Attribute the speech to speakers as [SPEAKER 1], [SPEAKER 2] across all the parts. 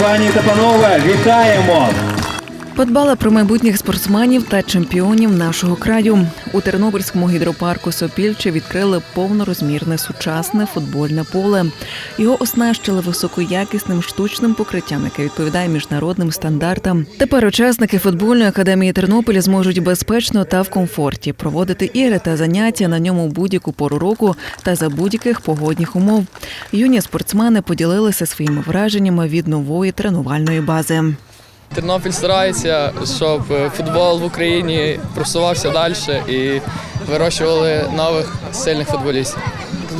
[SPEAKER 1] пані та панове, вітаємо!
[SPEAKER 2] Подбала про майбутніх спортсменів та чемпіонів нашого краю. У Тернопільському гідропарку Сопільче відкрили повнорозмірне сучасне футбольне поле. Його оснащили високоякісним штучним покриттям, яке відповідає міжнародним стандартам. Тепер учасники футбольної академії Тернополя зможуть безпечно та в комфорті проводити ігри та заняття на ньому будь-яку пору року та за будь-яких погодних умов. Юні спортсмени поділилися своїми враженнями від нової тренувальної бази.
[SPEAKER 3] Тернопіль старається, щоб е, футбол в Україні просувався далі і вирощували нових сильних футболістів.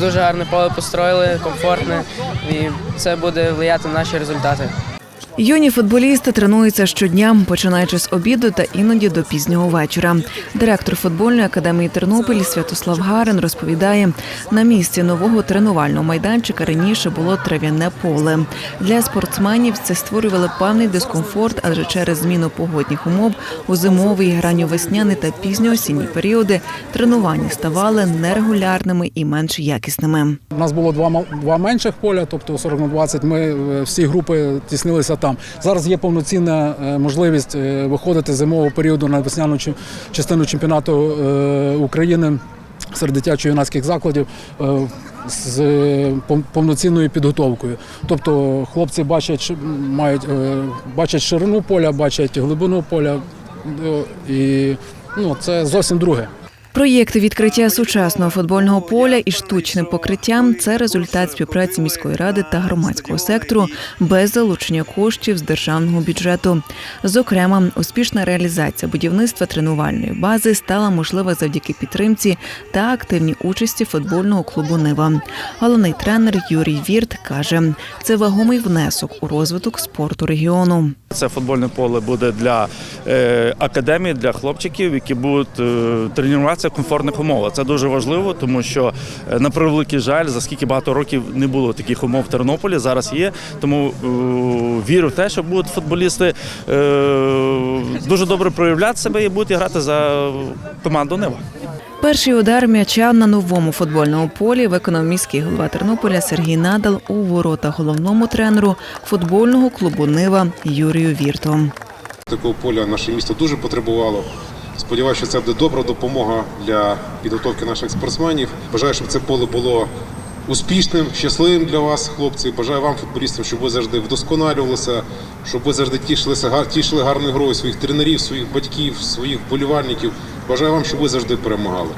[SPEAKER 4] Дуже гарне поле построїли, комфортне, і це буде впливати на наші результати.
[SPEAKER 2] Юні футболісти тренуються щодня, починаючи з обіду та іноді до пізнього вечора. Директор футбольної академії Тернопіль Святослав Гарин розповідає, на місці нового тренувального майданчика раніше було трав'яне поле. Для спортсменів це створювало певний дискомфорт, адже через зміну погодних умов у зимовий, ранньовесняний та пізньоосінні періоди тренування ставали нерегулярними і менш якісними.
[SPEAKER 5] У нас було два, два менших поля, тобто 40 на 20. Ми е, всі групи тіснилися там. Зараз є повноцінна е, можливість е, виходити зимового періоду на весняну частину чемпіонату е, України серед дитячо-юнацьких закладів. З повноцінною підготовкою. Тобто хлопці бачать, мають, бачать ширину поля, бачать глибину поля, і ну, це зовсім друге.
[SPEAKER 2] Проєкт відкриття сучасного футбольного поля і штучним покриттям це результат співпраці міської ради та громадського сектору без залучення коштів з державного бюджету. Зокрема, успішна реалізація будівництва тренувальної бази стала можлива завдяки підтримці та активній участі футбольного клубу Нива. Головний тренер Юрій Вірт каже, це вагомий внесок у розвиток спорту регіону.
[SPEAKER 6] Це футбольне поле буде для е, академії, для хлопчиків, які будуть е, тренуватися в комфортних умовах. Це дуже важливо, тому що е, на превеликий жаль, за скільки багато років не було таких умов в Тернополі. Зараз є. Тому е, вірю в те, що будуть футболісти е, дуже добре проявляти себе і будуть грати за команду Нива.
[SPEAKER 2] Перший удар м'яча на новому футбольному полі виконав міський голова Тернополя Сергій Надал у ворота головному тренеру футбольного клубу Нива Юрію Вірту.
[SPEAKER 7] Такого поля наше місто дуже потребувало. Сподіваюся, що це буде добра допомога для підготовки наших спортсменів. Бажаю, щоб це поле було успішним, щасливим для вас, хлопці. Бажаю вам, футболістам, щоб ви завжди вдосконалювалися, щоб ви завжди тішилися, тішили гарною грою своїх тренерів, своїх батьків, своїх вболівальників. Бажаю вам, щоб ви завжди перемагали.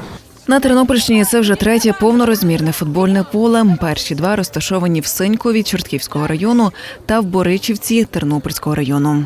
[SPEAKER 2] На Тернопільщині це вже третє повнорозмірне футбольне поле. Перші два розташовані в Синькові Чортківського району та в Боричівці Тернопільського району.